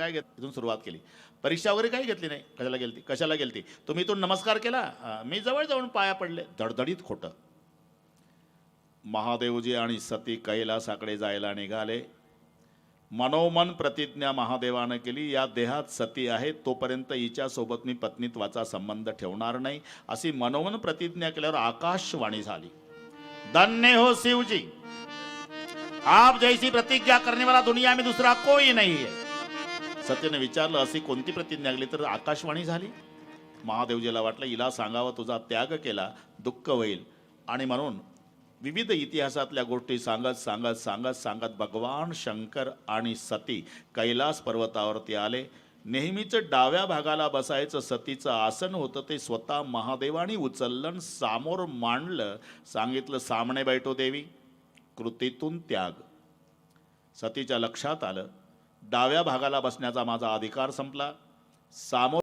काय घेत तिथून सुरुवात केली. परीक्षा वगैरे काही घेतली नाही. कशाला गेलती? कशाला गेलती? तुम्ही इथून नमस्कार केला. मी जवळ जाऊन पाया पडले. धडधडीत खोटं. महादेवजी आणि सती कैलासाकडे जायला निघाले. मनोमन प्रतिज्ञा महादेवानं केली. या देहात सती आहे तोपर्यंत हिच्यासोबत मी पत्नीत्वाचा संबंध ठेवणार नाही अशी मनोमन प्रतिज्ञा केल्यावर आकाशवाणी झाली. धन्य हो शिवजी. आप जैसी प्रतिज्ञा करने वाला दुनिया में दूसरा कोई नहीं है. सत्यने विचारलं अशी कोणती प्रतिज्ञा केली तर आकाशवाणी झाली. महादेवजीला वाटलं हिला सांगावं तुझा त्याग केला दुःख होईल. आणि म्हणून विविध इतिहासातल्या गोष्टी सांगत सांगत सांगत सांगत भगवान शंकर आणि सती कैलास पर्वतावरती आले. नेहमीच डाव्या भागाला बसायचं सतीचं आसन होतं ते स्वतः महादेवानी उचललं सामोर मांडलं. सांगितलं सामने बैठो देवी कृतीतून त्याग. सतीच्या लक्षात आलं डाव्या भागाला बसण्याचा माझा अधिकार संपला. सामोर